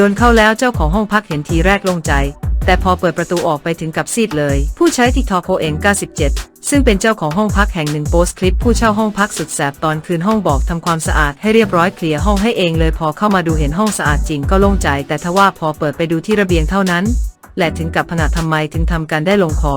ดนเข้าแล้วเจ้าของห้องพักเห็นทีแรกโลงใจ แต่พอเปิดประตูออกไปถึงกับซีดเลย ผู้ใช้ทิกทอโคเอง97 ซึ่งเป็นเจ้าของห้องพักแห่งหนึ่งโพสต์คลิปผู้เช่าห้องพักสุดแสบตอนคืนห้องบอกทำความสะอาดให้เรียบร้อยเคลียร์ห้องให้เองเลยพอเข้ามาดูเห็นห้องสะอาดจริงก็โล่งใจ แต่ทว่าพอเปิดไปดูที่ระเบียงเท่านั้น และถึงกับผนาทำไมถึงทำกันได้ลงคอ